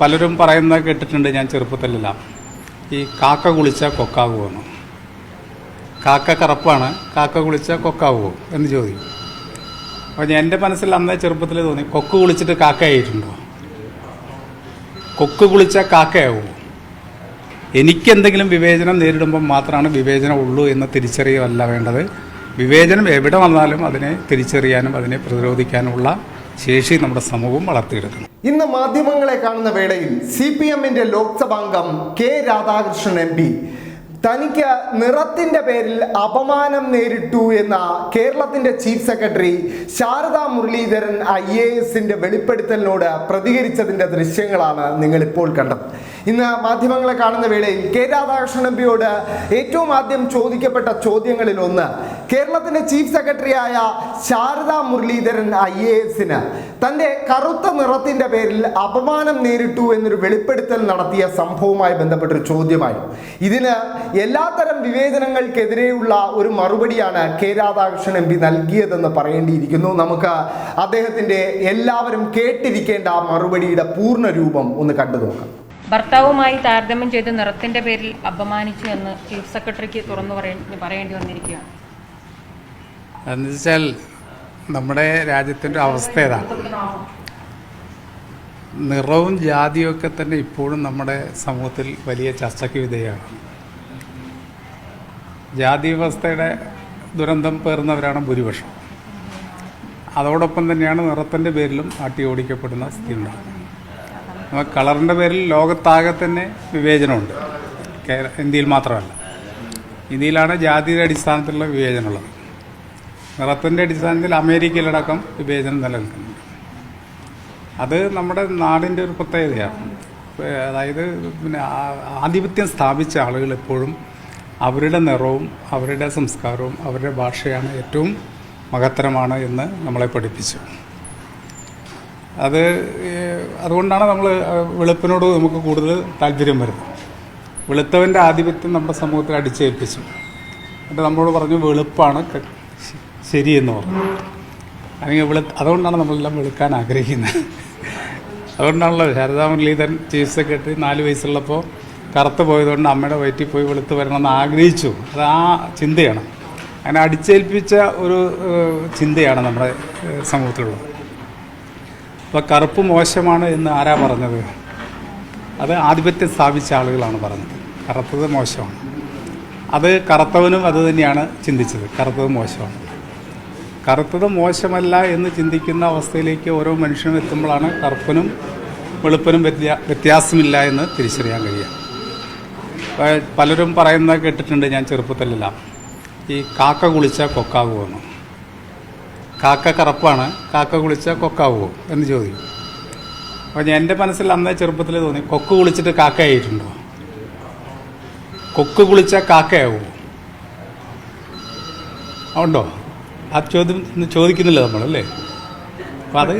പലരും പറയുന്നത് കേട്ടിട്ടുണ്ട് ഞാൻ ചെറുപ്പത്തിലെല്ലാം. ഈ കാക്ക കുളിച്ച കൊക്കാകുമെന്ന് കാക്ക കറുപ്പാണ് കാക്ക കുളിച്ച കൊക്കാവുമോ എന്ന് ചോദിക്കും. അപ്പോൾ എന്റെ മനസ്സിൽ അന്നേ ചെറുപ്പത്തിൽ തോന്നി കൊക്ക് കുളിച്ചിട്ട് കാക്കയായിട്ടുണ്ടോ? കൊക്ക് കുളിച്ച കാക്കയാവുമോ എനിക്കെന്തെങ്കിലും വിവേചനം നേരിടുമ്പോൾ മാത്രമാണ് വിവേചനം ഉള്ളൂ എന്ന തിരിച്ചറിയല്ല വേണ്ടത്. വിവേചനം എവിടെ വന്നാലും അതിനെ തിരിച്ചറിയാനും അതിനെ പ്രതിരോധിക്കാനുമുള്ള ശേഷി നമ്മുടെ സമൂഹം വളർത്തിയെടുക്കണം ഇന്ന് മാധ്യമങ്ങളെ കാണുന്ന വേളയിൽ സി പി എമ്മിന്റെ ലോക്സഭാംഗം കെ രാധാകൃഷ്ണൻ എം പി തനിക്ക് നിറത്തിന്റെ പേരിൽ അപമാനം നേരിട്ടു എന്ന കേരളത്തിന്റെ chief secretary Sarada Muraleedharan I A എസിന്റെ വെളിപ്പെടുത്തലിനോട് പ്രതികരിച്ചതിന്റെ ദൃശ്യങ്ങളാണ് നിങ്ങൾ ഇപ്പോൾ കണ്ടത്. ഇന്ന് മാധ്യമങ്ങളെ കാണുന്ന വേളയിൽ കെ രാധാകൃഷ്ണൻ എം പിയോട് ഏറ്റവും ആദ്യം ചോദിക്കപ്പെട്ട ചോദ്യങ്ങളിൽ ഒന്ന് കേരളത്തിന്റെ ചീഫ് സെക്രട്ടറിയായ ശാരദാ മുരളീധരൻ ഐ എ എസിന് തന്റെ കറുത്ത നിറത്തിന്റെ പേരിൽ അപമാനം നേരിട്ടു എന്നൊരു വെളിപ്പെടുത്തൽ നടത്തിയ സംഭവവുമായി ബന്ധപ്പെട്ടൊരു ചോദ്യമായി. ഇതിന് എല്ലാത്തരം വിവേചനങ്ങൾക്കെതിരെയുള്ള ഒരു മറുപടിയാണ് കെ രാധാകൃഷ്ണൻ എം പി നൽകിയതെന്ന് പറയേണ്ടിയിരിക്കുന്നു. നമുക്ക് അദ്ദേഹത്തിന്റെ എല്ലാവരും കേട്ടിരിക്കേണ്ട ആ മറുപടിയുടെ പൂർണ രൂപം ഒന്ന് കണ്ടു നോക്കാം ഭർത്താവുമായി താരതമ്യം ചെയ്ത് നിറത്തിന്റെ പേരിൽ അപമാനിച്ചു എന്ന് ചീഫ് സെക്രട്ടറിക്ക് തുറന്നു പറയ- പറയേണ്ടി വന്നിരിക്കുകയാണ്. എന്ന് വെച്ചാൽ നമ്മുടെ രാജ്യത്തിന്റെ അവസ്ഥ ഏതാണ് നിറവും ജാതിയും ഒക്കെ തന്നെ ഇപ്പോഴും നമ്മുടെ സമൂഹത്തിൽ വലിയ ചർച്ചയ്ക്ക് വിധേയമാണ്. ജാതി വ്യവസ്ഥയുടെ ദുരന്തം പേറുന്നവരാണ് ഭൂരിപക്ഷം. അതോടൊപ്പം തന്നെയാണ് നിറത്തിന്റെ പേരിലും ആട്ടി ഓടിക്കപ്പെടുന്ന സ്ഥിതി ഉണ്ടാകുന്നത്. നമുക്ക് കളറിന്റെ പേരിൽ ലോകത്താകെ തന്നെ വിവേചനമുണ്ട്. കേര ഇന്ത്യയിൽ മാത്രമല്ല. ഇന്ത്യയിലാണ് ജാതിയുടെ അടിസ്ഥാനത്തിലുള്ള വിവേചനമുള്ളത്. നിറത്തിന്റെ അടിസ്ഥാനത്തിൽ അമേരിക്കയിലടക്കം വിവേചനം നിലനിൽക്കുന്നുണ്ട്. അത് നമ്മുടെ നാടിന്റെ ഒരു പ്രത്യേകതയാണ്. അതായത് പിന്നെ ആധിപത്യം സ്ഥാപിച്ച ആളുകൾ എപ്പോഴും അവരുടെ നിറവും അവരുടെ സംസ്കാരവും അവരുടെ ഭാഷയാണ് ഏറ്റവും മഹത്തരമാണ് എന്ന് നമ്മളെ പഠിപ്പിച്ചു. അത് അതുകൊണ്ടാണ് നമ്മൾ വെളുപ്പിനോട് നമുക്ക് കൂടുതൽ താല്പര്യം വരുന്നത്. വെളുത്തവന്റെ ആധിപത്യം നമ്മുടെ സമൂഹത്തിൽ അടിച്ചേൽപ്പിച്ചു. എന്നിട്ട് നമ്മളോട് പറഞ്ഞു വെളുപ്പാണ് ശരിയെന്ന് പറഞ്ഞു. അല്ലെങ്കിൽ വെളു അതുകൊണ്ടാണ് നമ്മളെല്ലാം വെളുക്കാൻ ആഗ്രഹിക്കുന്നത്. അതുകൊണ്ടാണല്ലോ ശാരദാ മുരളീധരൻ ചീഫ് സെക്രട്ടറി നാല് വയസ്സുള്ളപ്പോൾ കറുത്ത് പോയതുകൊണ്ട് അമ്മയുടെ വയറ്റിൽ പോയി വെളുത്ത് വരണമെന്ന് ആഗ്രഹിച്ചു. അത് ആ ചിന്തയാണ്. അങ്ങനെ അടിച്ചേൽപ്പിച്ച ഒരു ചിന്തയാണ് നമ്മുടെ സമൂഹത്തിലുള്ളത്. അപ്പോൾ കറുപ്പ് മോശമാണ് എന്ന് ആരാ പറഞ്ഞത്? അത് ആധിപത്യം സ്ഥാപിച്ച ആളുകളാണ് പറഞ്ഞത്. കറുത്തത് മോശമാണ്. അത് കറുത്തവനും അത് തന്നെയാണ് ചിന്തിച്ചത്. കറുത്തത് മോശമാണ്. കറുത്തത് മോശമല്ല എന്ന് ചിന്തിക്കുന്ന അവസ്ഥയിലേക്ക് ഓരോ മനുഷ്യനും എത്തുമ്പോഴാണ് കറുപ്പനും വെളുപ്പനും വ്യത്യാ വ്യത്യാസമില്ല എന്ന് തിരിച്ചറിയാൻ കഴിയുക. പലരും പറയുന്നത് കേട്ടിട്ടുണ്ട് ഞാൻ ചെറുപ്പത്തിലെല്ലാം. ഈ കാക്ക കുളിച്ച കൊക്കാകുമെന്ന് കാക്ക കറപ്പാണ് കാക്ക കുളിച്ച കൊക്കാവോ എന്ന് ചോദിക്കും. അപ്പോൾ ഞാൻ എന്റെ മനസ്സിൽ അന്നേ ചെറുപ്പത്തിൽ തോന്നി കൊക്ക് കുളിച്ചിട്ട് കാക്കയായിട്ടുണ്ടോ? കൊക്ക് കുളിച്ച കാക്കയാവുമോ ഉണ്ടോ? ആ ചോദ്യം ചോദിക്കുന്നില്ല നമ്മളല്ലേ അപ്പം അത്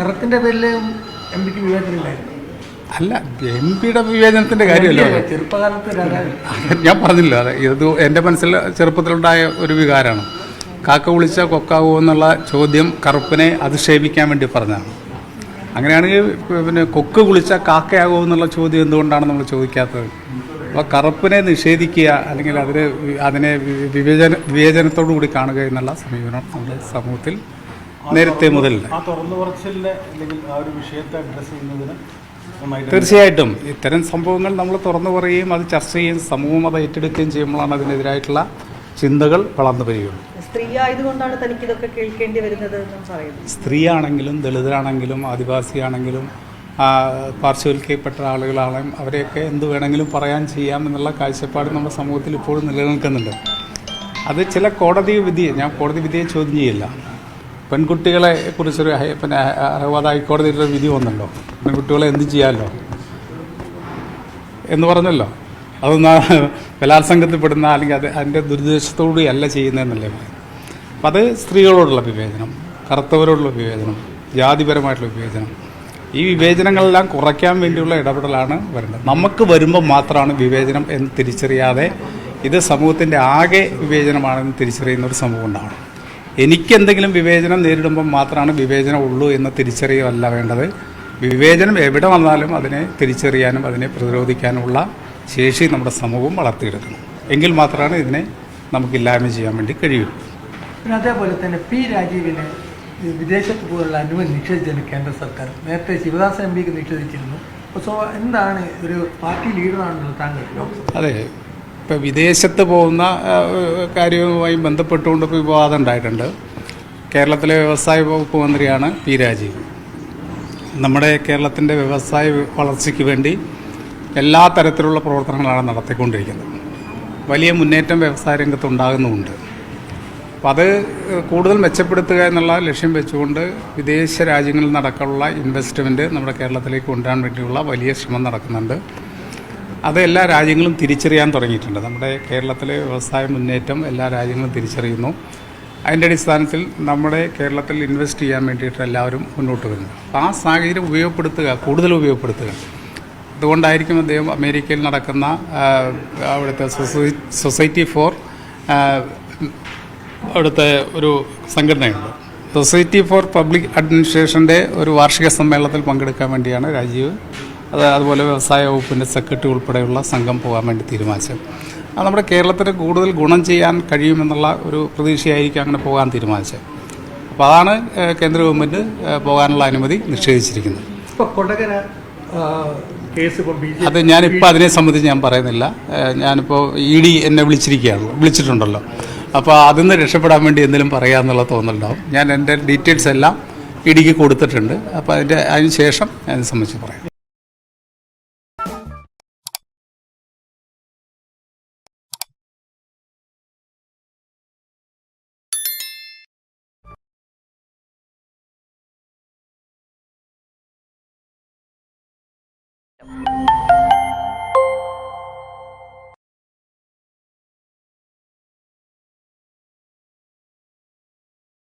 നിറത്തിന്റെ പേരിൽ എം പിക്ക് വിവേചനമില്ലായിരുന്നു അല്ല എം പിയുടെ വിവേചനത്തിന്റെ കാര്യമല്ലോ ചെറുപ്പകാലത്ത് ഞാൻ പറഞ്ഞില്ല അത് ഇത് എന്റെ മനസ്സിൽ ചെറുപ്പത്തിലുണ്ടായ ഒരു വികാരമാണ്. കാക്ക വിളിച്ച കൊക്കാവോ എന്നുള്ള ചോദ്യം കറുപ്പിനെ അധിക്ഷേപിക്കാൻ വേണ്ടി പറഞ്ഞതാണ്. അങ്ങനെയാണെങ്കിൽ പിന്നെ കൊക്ക് കുളിച്ച കാക്കയാകുമോ എന്നുള്ള ചോദ്യം എന്തുകൊണ്ടാണ് നമ്മൾ ചോദിക്കാത്തത്? അപ്പോൾ കറുപ്പിനെ നിഷേധിക്കുക അല്ലെങ്കിൽ അതിനെ അതിനെ വിവേചന വിവേചനത്തോടു കൂടി കാണുക എന്നുള്ള സമീപനം നമ്മുടെ സമൂഹത്തിൽ നേരത്തെ മുതൽ തീർച്ചയായിട്ടും. ഇത്തരം സംഭവങ്ങൾ നമ്മൾ തുറന്നു പറയുകയും അത് ചർച്ച ചെയ്യുകയും സമൂഹം അത് ഏറ്റെടുക്കുകയും ചെയ്യുമ്പോഴാണ് അതിനെതിരായിട്ടുള്ള ചിന്തകൾ വളർന്നു വരികയുള്ളൂ. സ്ത്രീ ആയതുകൊണ്ടാണ് തനിക്ക് ഇതൊക്കെ കേൾക്കേണ്ടി വരുന്നത് സ്ത്രീയാണെങ്കിലും ദളിതരാണെങ്കിലും ആദിവാസിയാണെങ്കിലും ആണെങ്കിലും പാർശ്വവൽക്കപ്പെട്ട ആളുകളാണെങ്കിലും അവരെയൊക്കെ എന്ത് വേണമെങ്കിലും പറയാൻ ചെയ്യാം എന്നുള്ള കാഴ്ചപ്പാട് നമ്മുടെ സമൂഹത്തിൽ ഇപ്പോഴും നിലനിൽക്കുന്നുണ്ട്. അത് ചില കോടതി വിധി ഞാൻ കോടതി വിധിയെ ചോദ്യം ചെയ്യില്ല. പെൺകുട്ടികളെ കുറിച്ചൊരു പിന്നെ അറുപത് ഹൈക്കോടതിയുടെ വിധി വന്നല്ലോ. പെൺകുട്ടികളെ എന്ത് ചെയ്യാമല്ലോ എന്ന് പറഞ്ഞല്ലോ. അതൊന്ന് ബലാത്സംഗത്തിൽപ്പെടുന്ന അല്ലെങ്കിൽ അത് അതിന്റെ ദുരുദ്ദേശത്തോടുകൂടി അല്ല ചെയ്യുന്നതെന്നല്ലേ അപ്പം അത് സ്ത്രീകളോടുള്ള വിവേചനം കറുത്തവരോടുള്ള വിവേചനം ജാതിപരമായിട്ടുള്ള വിവേചനം. ഈ വിവേചനങ്ങളെല്ലാം കുറയ്ക്കാൻ വേണ്ടിയുള്ള ഇടപെടലാണ് വരേണ്ടത് നമുക്ക് വരുമ്പോൾ മാത്രമാണ് വിവേചനം എന്ന് തിരിച്ചറിയാതെ ഇത് സമൂഹത്തിന്റെ ആകെ വിവേചനമാണെന്ന് തിരിച്ചറിയുന്ന ഒരു സമൂഹം ഉണ്ടാവണം. എനിക്കെന്തെങ്കിലും വിവേചനം നേരിടുമ്പോൾ മാത്രമാണ് വിവേചനം ഉള്ളൂ എന്ന തിരിച്ചറിയല്ല വേണ്ടത്. വിവേചനം എവിടെ വന്നാലും അതിനെ തിരിച്ചറിയാനും അതിനെ പ്രതിരോധിക്കാനുമുള്ള ശേഷി നമ്മുടെ സമൂഹം വളർത്തിയെടുക്കണം. എങ്കിൽ മാത്രമാണ് ഇതിനെ നമുക്ക് ഇല്ലായ്മ ചെയ്യാൻ വേണ്ടി കഴിയൂ. പിന്നെ അതേപോലെ തന്നെ പി രാജീവിനെ വിദേശത്ത് പോലുള്ള അനുമതി നിഷേധിച്ചത് കേന്ദ്ര സർക്കാർ. നേരത്തെ ശിവദാസൻ എം പിക്ക് നിഷേധിച്ചിരുന്നു. സോ എന്താണ് ഒരു പാർട്ടി ലീഡറാണല്ലോ താങ്കൾ അതെ. ഇപ്പം വിദേശത്ത് പോകുന്ന കാര്യവുമായി ബന്ധപ്പെട്ടുകൊണ്ട് ഇപ്പോൾ വിവാദം ഉണ്ടായിട്ടുണ്ട്. കേരളത്തിലെ വ്യവസായ വകുപ്പ് മന്ത്രിയാണ് പി രാജീവ്. നമ്മുടെ കേരളത്തിന്റെ വ്യവസായ വളർച്ചയ്ക്ക് വേണ്ടി എല്ലാ തരത്തിലുള്ള പ്രവർത്തനങ്ങളാണ് നടത്തിക്കൊണ്ടിരിക്കുന്നത്. വലിയ മുന്നേറ്റം വ്യവസായ രംഗത്ത് ഉണ്ടാകുന്നുമുണ്ട്. അപ്പം അത് കൂടുതൽ മെച്ചപ്പെടുത്തുക എന്നുള്ള ലക്ഷ്യം വെച്ചുകൊണ്ട് വിദേശ രാജ്യങ്ങളിൽ നടക്കാനുള്ള ഇൻവെസ്റ്റ്മെന്റ് നമ്മുടെ കേരളത്തിലേക്ക് കൊണ്ടുവരാൻ വേണ്ടിയുള്ള വലിയ ശ്രമം നടക്കുന്നുണ്ട്. അത് എല്ലാ രാജ്യങ്ങളും തിരിച്ചറിയാൻ തുടങ്ങിയിട്ടുണ്ട്. നമ്മുടെ കേരളത്തിലെ വ്യവസായ മുന്നേറ്റം എല്ലാ രാജ്യങ്ങളും തിരിച്ചറിയുന്നു. അതിന്റെ അടിസ്ഥാനത്തിൽ നമ്മുടെ കേരളത്തിൽ ഇൻവെസ്റ്റ് ചെയ്യാൻ വേണ്ടിയിട്ട് എല്ലാവരും മുന്നോട്ട് വരുന്നു. ആ സാഹചര്യം ഉപയോഗപ്പെടുത്തുക കൂടുതൽ ഉപയോഗപ്പെടുത്തുക. അതുകൊണ്ടായിരിക്കും അദ്ദേഹം അമേരിക്കയിൽ നടക്കുന്ന അവിടുത്തെ സൊസൈറ്റി ഫോർ അവിടുത്തെ ഒരു സംഘടനയുണ്ട്. സൊസൈറ്റി ഫോർ പബ്ലിക് അഡ്മിനിസ്ട്രേഷന്റെ ഒരു വാർഷിക സമ്മേളനത്തിൽ പങ്കെടുക്കാൻ വേണ്ടിയാണ് രാജീവ് അത് അതുപോലെ വ്യവസായ വകുപ്പിന്റെ സെക്രട്ടറി ഉൾപ്പെടെയുള്ള സംഘം പോകാൻ വേണ്ടി തീരുമാനിച്ചത്. അത് നമ്മുടെ കേരളത്തിന് കൂടുതൽ ഗുണം ചെയ്യാൻ കഴിയുമെന്നുള്ള ഒരു പ്രതീക്ഷയായിരിക്കും അങ്ങനെ പോകാൻ തീരുമാനിച്ചത്. അപ്പോൾ അതാണ് കേന്ദ്ര ഗവൺമെന്റ് പോകാനുള്ള അനുമതി നിഷേധിച്ചിരിക്കുന്നത്. അത് ഞാനിപ്പോൾ അതിനെ സംബന്ധിച്ച് ഞാൻ പറയുന്നില്ല. ഞാനിപ്പോൾ ഇ ഡി എന്നെ വിളിച്ചിരിക്കുകയാണ്. വിളിച്ചിട്ടുണ്ടല്ലോ. അപ്പോൾ അതിൽ നിന്ന് രക്ഷപ്പെടാൻ വേണ്ടി എന്തെങ്കിലും പറയാമെന്നുള്ള തോന്നലുണ്ടാവും. ഞാൻ എന്റെ ഡീറ്റെയിൽസ് എല്ലാം ഇ ഡിക്ക് കൊടുത്തിട്ടുണ്ട്. അപ്പോൾ അതിന്റെ അതിന് ശേഷം ഇത് സംബന്ധിച്ച് പറയാം. you